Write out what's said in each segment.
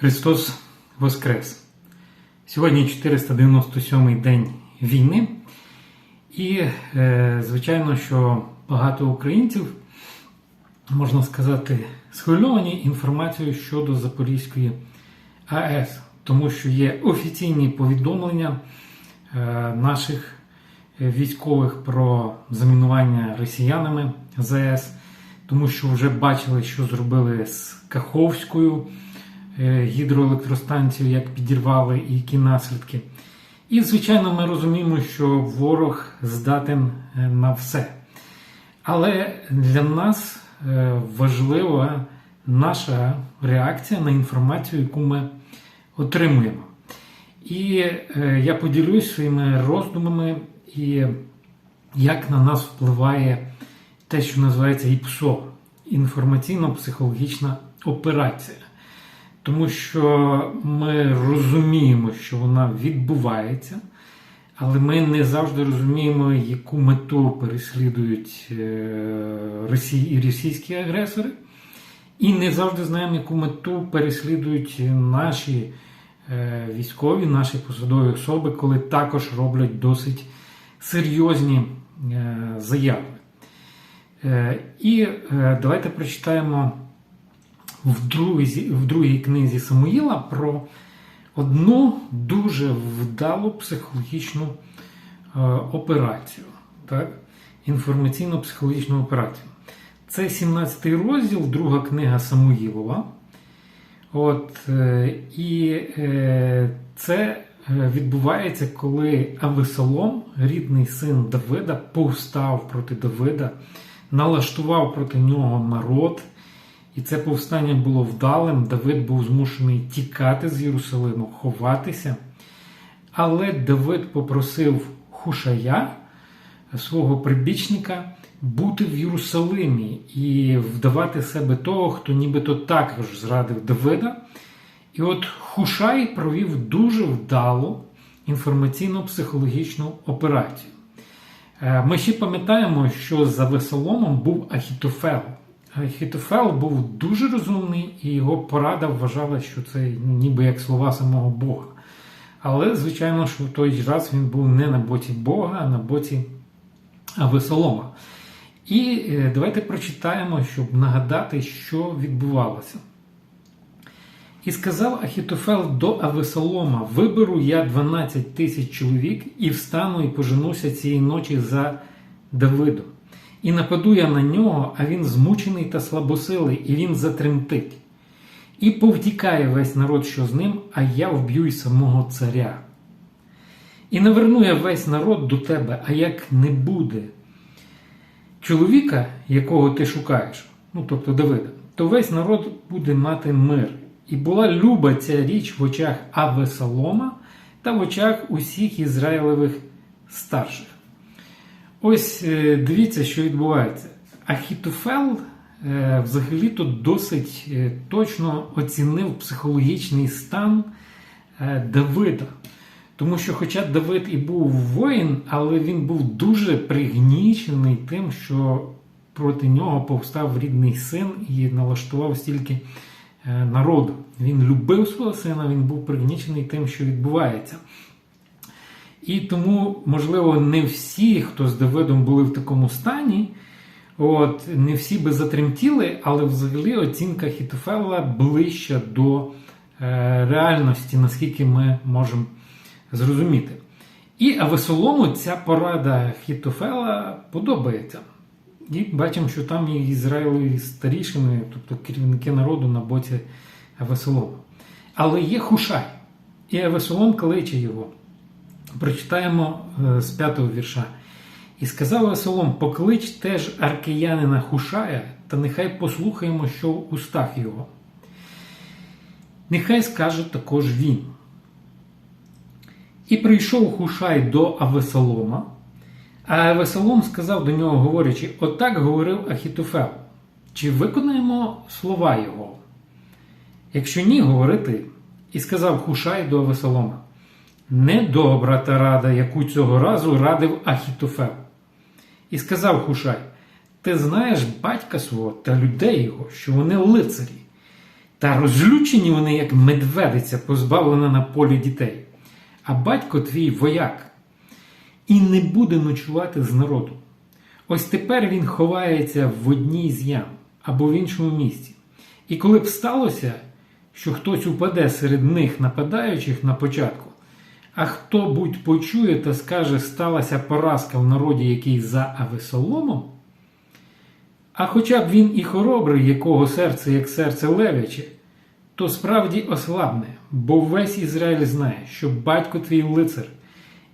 Христос Воскрес! Сьогодні 497-й день війни, і, е, звичайно, що багато українців, можна сказати, схвильовані інформацією щодо Запорізької АЕС, тому що є офіційні повідомлення е, наших військових про замінування росіянами ЗАЕС, тому що вже бачили, що зробили з Каховською е, гідроелектростанцією, як підірвали і які наслідки. І, звичайно, ми розуміємо, що ворог здатен е, на все. Але для нас е, важлива наша реакція на інформацію, яку ми отримуємо. І я поділюсь своїми роздумами, і як на нас впливає те, що називається ІПСО інформаційно-психологічна операція. Тому що ми розуміємо, що вона відбувається, але ми не завжди розуміємо, яку мету переслідують е, Росії і російські агресори, і не завжди знаємо, яку мету переслідують наші е, військові, наші посадові особи, коли також роблять досить серйозні е, заяви. І давайте прочитаємо в другій, в другій книзі Самуїла про одну дуже вдалу психологічну е, операцію. Так? Інформаційно-психологічну операцію. Це 17 розділ, друга книга Самуїлова. От, е, І е, це відбувається, коли Авесолом, рідний син Давида, повстав проти Давида, налаштував проти нього народ. І це повстання було вдалим. Давид був змушений тікати з Єрусалиму, ховатися. Але Давид попросив Хушая, свого прибічника, бути в Єрусалимі і вдавати себе того, хто нібито також зрадив Давида. І от Хушай провів дуже вдалу інформаційно-психологічну операцію. Е, ми ще пам'ятаємо, що за Весоломом був Ахітофел. Хітофел був дуже розумний, і його порада вважала, що це ніби як слова самого Бога. Але, звичайно, що в той раз він був не на боці Бога, а на боці Авесолома. І е, давайте прочитаємо, щоб нагадати, що відбувалося. І сказав Ахітофел до Авесолома: Виберу я 12 тисяч чоловік і встану і поженуся цієї ночі за Давидом. І нападу я на нього, а він змучений та слабосилий, і він затремтить. І повтікає весь народ, що з ним, а я вб'ю й самого царя. І наверну я весь народ до тебе, а як не буде чоловіка, якого ти шукаєш, ну тобто Давида, то весь народ буде мати мир. І була люба ця річ в очах Авесолома та в очах усіх Ізраїлевих старших. Ось е, дивіться, що відбувається. Ахітофел е, взагалі-то досить е, точно оцінив психологічний стан Давида. Тому що, хоча Давид і був воїн, але він був дуже пригнічений тим, що проти нього повстав рідний син і налаштував стільки народу. Він любив свого сина, він був пригнічений тим, що відбувається. І тому, можливо, не всі, хто з Давидом були в такому стані, от, не всі би затремтіли, але взагалі оцінка Хітофела ближча до е, реальності, наскільки ми можемо зрозуміти. І Авесолому ця порада Хітофела подобається. І бачимо, що там є Ізраїлові старішини, тобто керівники народу на боці Авесолома. Але є Хушай. І Авесолом кличе його. Прочитаємо е, з п'ятого вірша. І сказав Весолом: поклич теж аркеянина Хушая, та нехай послухаємо, що в устах його. Нехай скаже також він. І прийшов Хушай до Авесолома, а Авесолом сказав до нього, говорячи: Отак говорив Ахітофел, чи виконаємо слова його? Якщо ні, говорити. І сказав Хушай до Авесолома недобра та рада, яку цього разу радив Ахітофел. І сказав Хушай: Ти знаєш батька свого та людей його, що вони лицарі. Та розлючені вони, як медведиця, позбавлена на полі дітей. А батько твій вояк і не буде ночувати з народу. Ось тепер він ховається в одній з ям або в іншому місці. І коли б сталося, що хтось упаде серед них нападаючих на початку, а хто будь почує та скаже, сталася поразка в народі, який за Авесоломом, а хоча б він і хоробрий, якого серце, як серце левяче, то справді ослабне, бо весь Ізраїль знає, що батько твій лицар,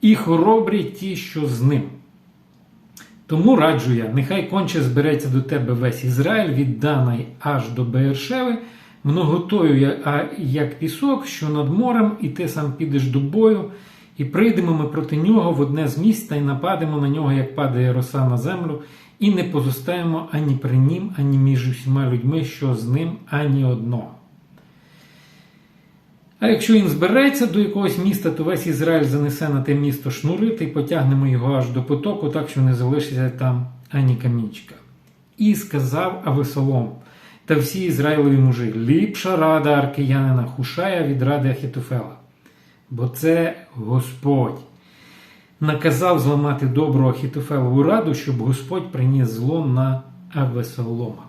і хоробрі ті, що з ним. Тому раджу я, нехай конче збереться до тебе весь Ізраїль від Данай аж до Бершеви, многотою а як пісок, що над морем, і ти сам підеш до бою, і прийдемо ми проти нього в одне з місць та й нападемо на нього, як падає роса на землю, і не позостаємо ані при нім, ані між усіма людьми, що з ним, ані одного. А якщо він збереться до якогось міста, то весь Ізраїль занесе на те місто шнури та потягнемо його аж до потоку, так що не залишиться там ані камінчика. І сказав Авесолом та всі Ізраїлеві мужі: ліпша рада аркиянина Хушая від ради Ахітофела. Бо це Господь наказав зламати добру Ахітофелову раду, щоб Господь приніс зло на Авесолома.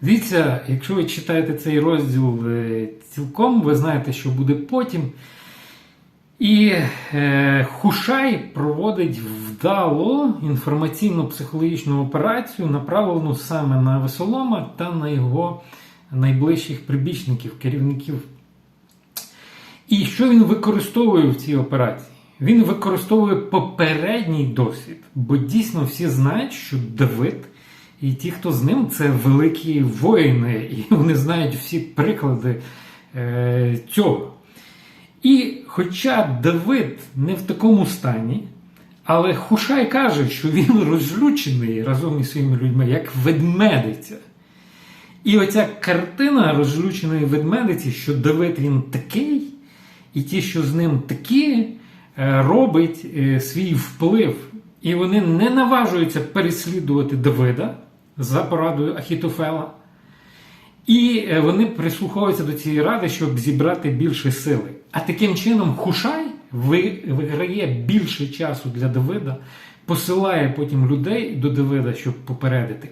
Дивіться, якщо ви читаєте цей розділ е, цілком, ви знаєте, що буде потім. І е, Хушай проводить вдало інформаційно-психологічну операцію, направлену саме на Весолома та на його найближчих прибічників, керівників. І що він використовує в цій операції? Він використовує попередній досвід, бо дійсно всі знають, що Давид і ті, хто з ним, це великі воїни, і вони знають всі приклади е, цього. І хоча Давид не в такому стані, але Хушай каже, що він розлючений разом із своїми людьми, як ведмедиця. І оця картина розлюченої ведмедиці, що Давид він такий, і ті, що з ним такі, е, робить е, свій вплив. І вони не наважуються переслідувати Давида за порадою Ахітофела. І е, вони прислуховуються до цієї ради, щоб зібрати більше сили. А таким чином Хушай виграє більше часу для Давида, посилає потім людей до Давида, щоб попередити.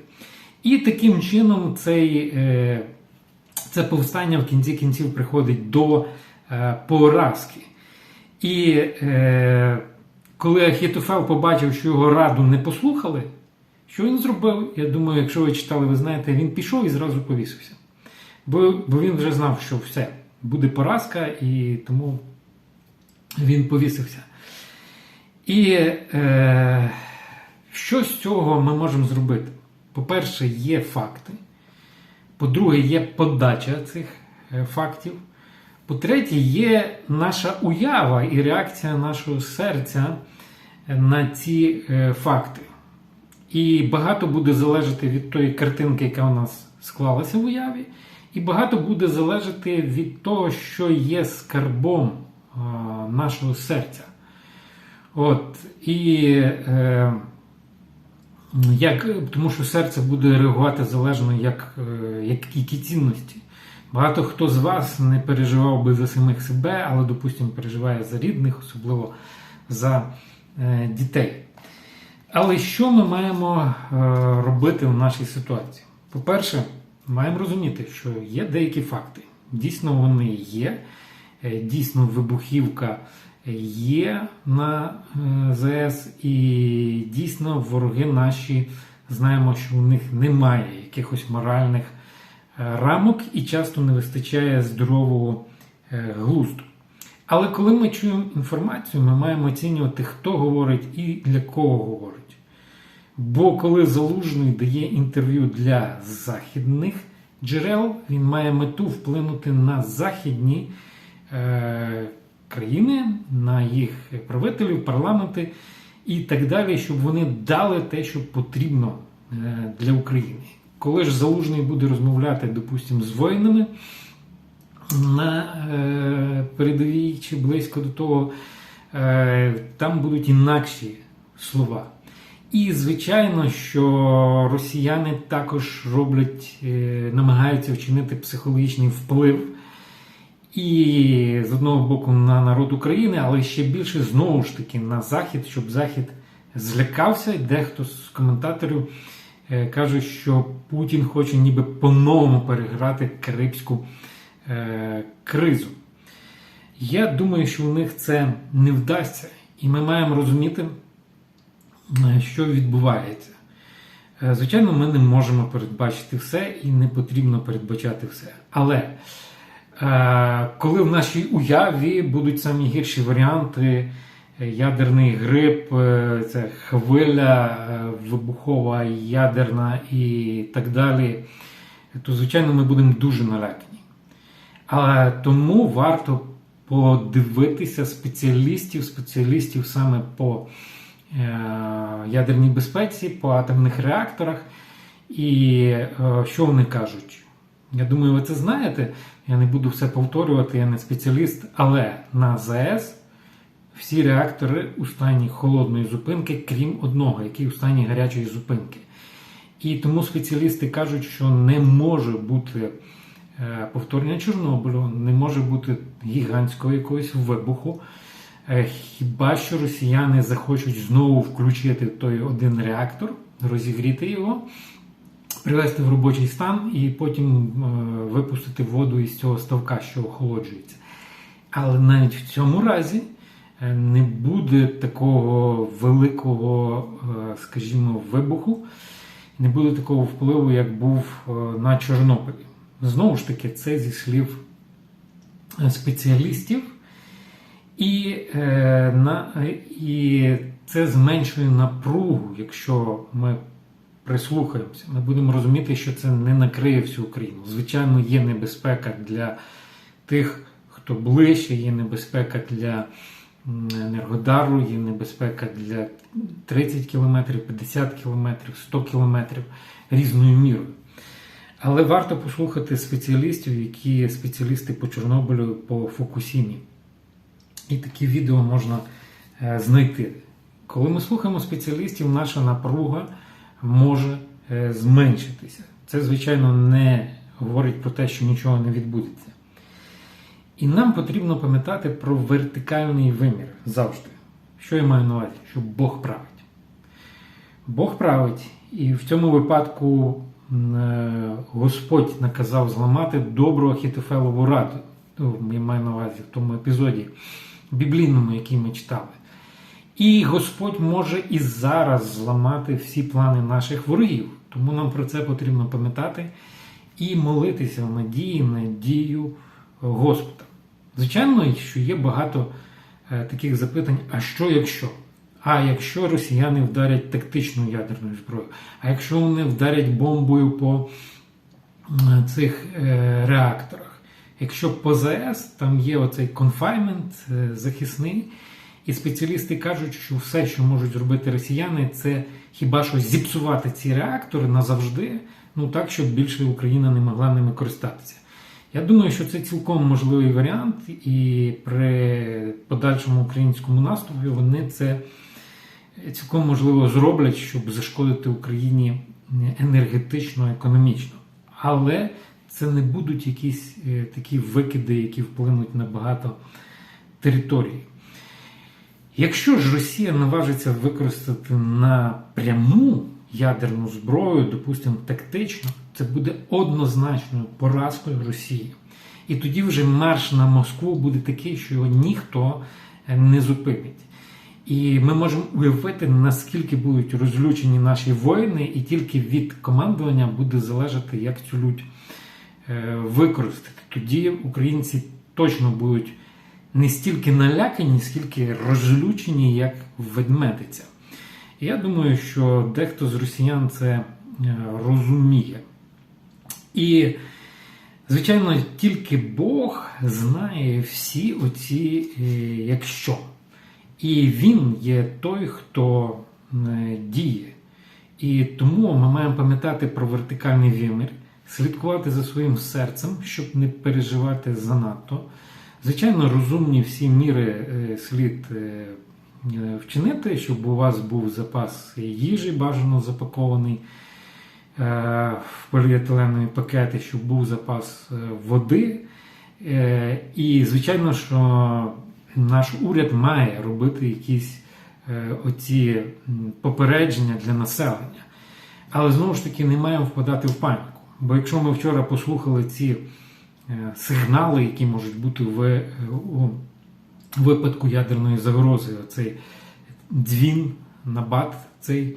І таким чином цей, е, це повстання в кінці кінців приходить до е, поразки. І е, коли Ахітофел побачив, що його раду не послухали, що він зробив? Я думаю, якщо ви читали, ви знаєте, він пішов і зразу повісився. Бо, бо він вже знав, що все, буде поразка, і тому він повісився. І е, що з цього ми можемо зробити? По-перше, є факти. По-друге, є подача цих е, фактів. По-третє, є наша уява і реакція нашого серця на ці е, факти. І багато буде залежати від тої картинки, яка у нас склалася в уяві, і багато буде залежати від того, що є скарбом а, нашого серця. От, і е, як, тому що серце буде реагувати залежно, як, е, як, які цінності. Багато хто з вас не переживав би за самих себе, але, допустимо, переживає за рідних, особливо за е, дітей. Але що ми маємо е, робити в нашій ситуації? По-перше, маємо розуміти, що є деякі факти. Дійсно, вони є. Е, Дійсно, вибухівка є на е, ЗС, і дійсно вороги наші знаємо, що у них немає якихось моральних е, рамок і часто не вистачає здорового глузду. Але коли ми чуємо інформацію, ми маємо оцінювати, хто говорить і для кого говорить. Бо коли Залужний дає інтерв'ю для західних джерел, він має мету вплинути на західні е, країни, на їх правителів, парламенти і так далі, щоб вони дали те, що потрібно е, для України. Коли ж Залужний буде розмовляти, допустимо, з воїнами на е, передовій чи близько до того, е, там будуть інакші слова. І, звичайно, що росіяни також роблять, е, намагаються вчинити психологічний вплив і з одного боку на народ України, але ще більше знову ж таки на Захід, щоб Захід злякався. Дехто з коментаторів е, каже, що Путін хоче ніби по-новому переграти Карибську е, кризу. Я думаю, що у них це не вдасться, і ми маємо розуміти, що відбувається. Е, Звичайно, ми не можемо передбачити все і не потрібно передбачати все. Але е, коли в нашій уяві будуть самі гірші варіанти, е, ядерний гриб, е, це хвиля вибухова, ядерна і так далі, то звичайно ми будемо дуже налякані. Але тому варто подивитися спеціалістів, спеціалістів саме по ядерній безпеці, по атомних реакторах. І е, що вони кажуть? Я думаю, ви це знаєте. Я не буду все повторювати, я не спеціаліст, але на ЗАЕС всі реактори у стані холодної зупинки, крім одного, який у стані гарячої зупинки. І тому спеціалісти кажуть, що не може бути е, повторення Чорнобилю, не може бути гігантського якогось вибуху. Е, Хіба що росіяни захочуть знову включити той один реактор, розігріти його, привести в робочий стан і потім е, випустити воду із цього ставка, що охолоджується. Але навіть в цьому разі е, не буде такого великого, скажімо, вибуху, не буде такого впливу, як був на Чорнобилі. Знову ж таки, це зі слів спеціалістів. І, е, на, і це зменшує напругу, якщо ми прислухаємося. Ми будемо розуміти, що це не накриє всю Україну. Звичайно, є небезпека для тих, хто ближче, є небезпека для Енергодару, є небезпека для 30 кілометрів, 50 кілометрів, 100 кілометрів різною мірою. Але варто послухати спеціалістів, які спеціалісти по Чорнобилю, по Фукусімі. І такі відео можна е, знайти. Коли ми слухаємо спеціалістів, наша напруга може е, зменшитися. Це, звичайно, не говорить про те, що нічого не відбудеться. І нам потрібно пам'ятати про вертикальний вимір завжди. Що я маю на увазі? Що Бог править. Бог править, і в цьому випадку е, Господь наказав зламати добру Ахітофелову раду. Ну, я маю на увазі в тому епізоді біблійному, який ми читали. І Господь може і зараз зламати всі плани наших ворогів. Тому нам про це потрібно пам'ятати і молитися в надії на дію Господа. Звичайно, що є багато е, таких запитань: а що якщо? А якщо росіяни вдарять тактичну ядерну зброю? А якщо вони вдарять бомбою по цих е, реакторах? Якщо по ЗАЕС там є оцей конфаймент е, захисний, і спеціалісти кажуть, що все, що можуть зробити росіяни, це хіба що зіпсувати ці реактори назавжди, ну так, щоб більше Україна не могла ними користатися. Я думаю, що це цілком можливий варіант, і при подальшому українському наступі вони це цілком можливо зроблять, щоб зашкодити Україні енергетично, економічно. Але це не будуть якісь е, такі викиди, які вплинуть на багато територій. Якщо ж Росія наважиться використати напряму ядерну зброю, допустимо, тактично, це буде однозначною поразкою Росії. І тоді вже марш на Москву буде такий, що його ніхто не зупинить. І ми можемо уявити, наскільки будуть розлючені наші воїни, і тільки від командування буде залежати, як цю лють використати. Тоді українці точно будуть не стільки налякані, скільки розлючені, як ведмедиця. Я думаю, що дехто з росіян це е, розуміє. І, звичайно, тільки Бог знає всі оці е, якщо. І він є той, хто е, діє. І тому ми маємо пам'ятати про вертикальний вимір, слідкувати за своїм серцем, щоб не переживати занадто. Звичайно, розумні всі міри е, слід е, е, вчинити, щоб у вас був запас їжі, бажано запакований в поліетиленові пакети, щоб був запас води. І, звичайно, що наш уряд має робити якісь оці попередження для населення. Але знову ж таки не маємо впадати в паніку. Бо якщо ми вчора послухали ці е, сигнали, які можуть бути в е, випадку ядерної загрози, оцей дзвін, набат цей.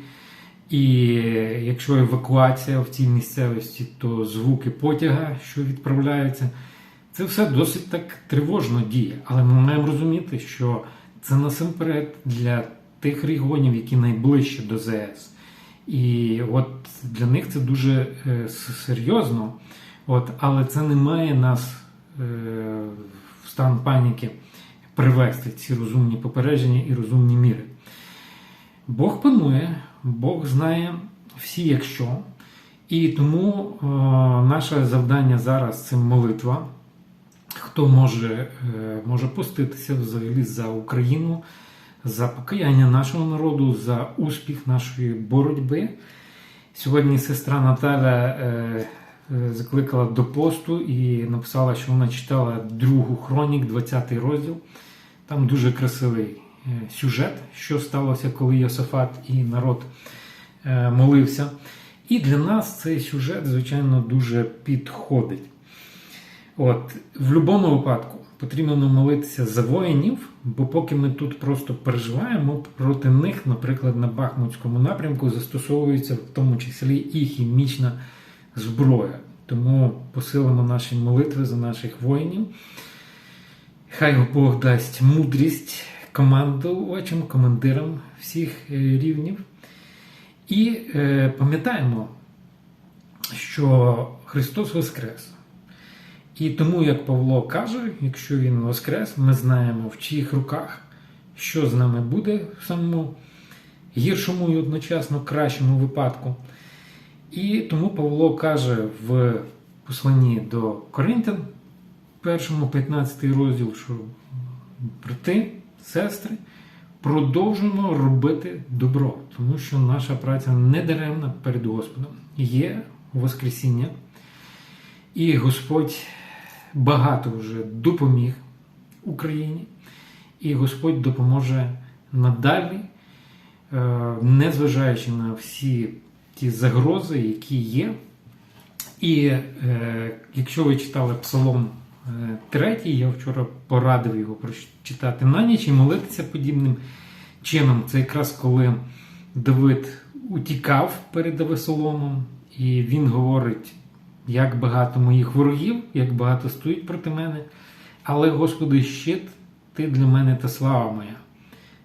І якщо евакуація в цій місцевості, то звуки потяга, що відправляються, це все досить так тривожно діє. Але ми маємо розуміти, що це насамперед для тих регіонів, які найближче до ЗС. І от для них це дуже е, серйозно, от, але це не має нас е, в стан паніки привести ці розумні попередження і розумні міри. Бог панує, Бог знає всі, якщо. І тому е, наше завдання зараз це молитва. Хто може, е, може поститися взагалі за Україну, за покаяння нашого народу, за успіх нашої боротьби. Сьогодні сестра Наталя е, е, закликала до посту і написала, що вона читала другу хронік, 20 розділ. Там дуже красивий е, сюжет, що сталося, коли Йосафат і народ молився. І для нас цей сюжет, звичайно, дуже підходить. От, в будь-якому випадку потрібно молитися за воїнів, бо поки ми тут просто переживаємо, проти них, наприклад, на Бахмутському напрямку застосовується в тому числі і хімічна зброя. Тому посилимо наші молитви за наших воїнів. Хай Бог дасть мудрість командувачам, командирам всіх е, рівнів. І е, пам'ятаємо, що Христос Воскрес. І тому, як Павло каже, якщо Він Воскрес, ми знаємо, в чиїх руках, що з нами буде в самому гіршому і одночасно кращому випадку. І тому Павло каже в посланні до Коринтян, першому 15 розділ, що брати, сестри, продовжуємо робити добро, тому що наша праця не даремна перед Господом. Є Воскресіння, і Господь багато вже допоміг Україні, і Господь допоможе надалі, е, незважаючи на всі ті загрози, які є. І е, якщо ви читали Псалом е, 3, я вчора порадив його прочитати на ніч і молитися подібним чином. Це якраз коли Давид утікав перед Авесоломом, і він говорить, як багато моїх ворогів, як багато стоїть проти мене. Але, Господи, щит, ти для мене та слава моя.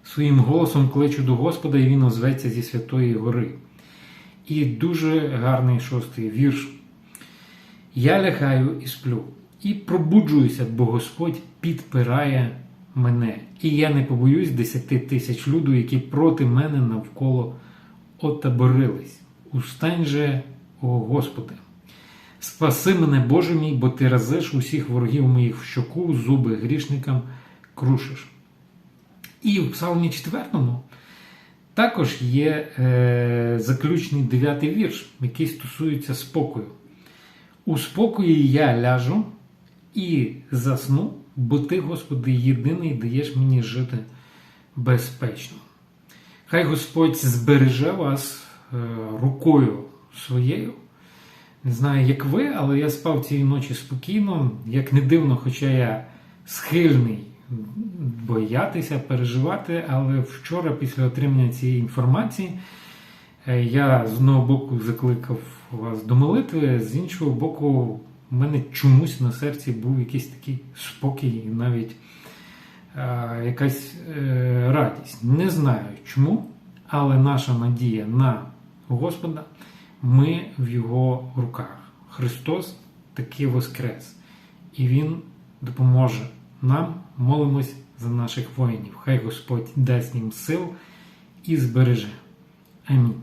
Своїм голосом кличу до Господа, і він озветься зі Святої Гори. І дуже гарний шостий вірш. Я лягаю і сплю, і пробуджуюся, бо Господь підпирає мене. І я не побоюсь десяти тисяч люду, які проти мене навколо отаборились. Устань же, о Господи. Спаси мене, Боже мій, бо ти разиш усіх ворогів моїх в щоку, зуби грішникам крушиш. І в Псалмі 4 також є е, заключний дев'ятий вірш, який стосується спокою. У спокої я ляжу і засну, бо ти, Господи, єдиний даєш мені жити безпечно. Хай Господь збереже вас е, рукою своєю. Не знаю, як ви, але я спав цієї ночі спокійно, як не дивно, хоча я схильний боятися, переживати. Але вчора, після отримання цієї інформації, е, я з одного боку закликав вас до молитви, з іншого боку, в мене чомусь на серці був якийсь такий спокій і навіть е, якась е, радість. Не знаю чому, але наша надія на Господа. Ми в Його руках. Христос таки воскрес, і Він допоможе нам. Молимось за наших воїнів. Хай Господь дасть їм сил і збереже. Амінь.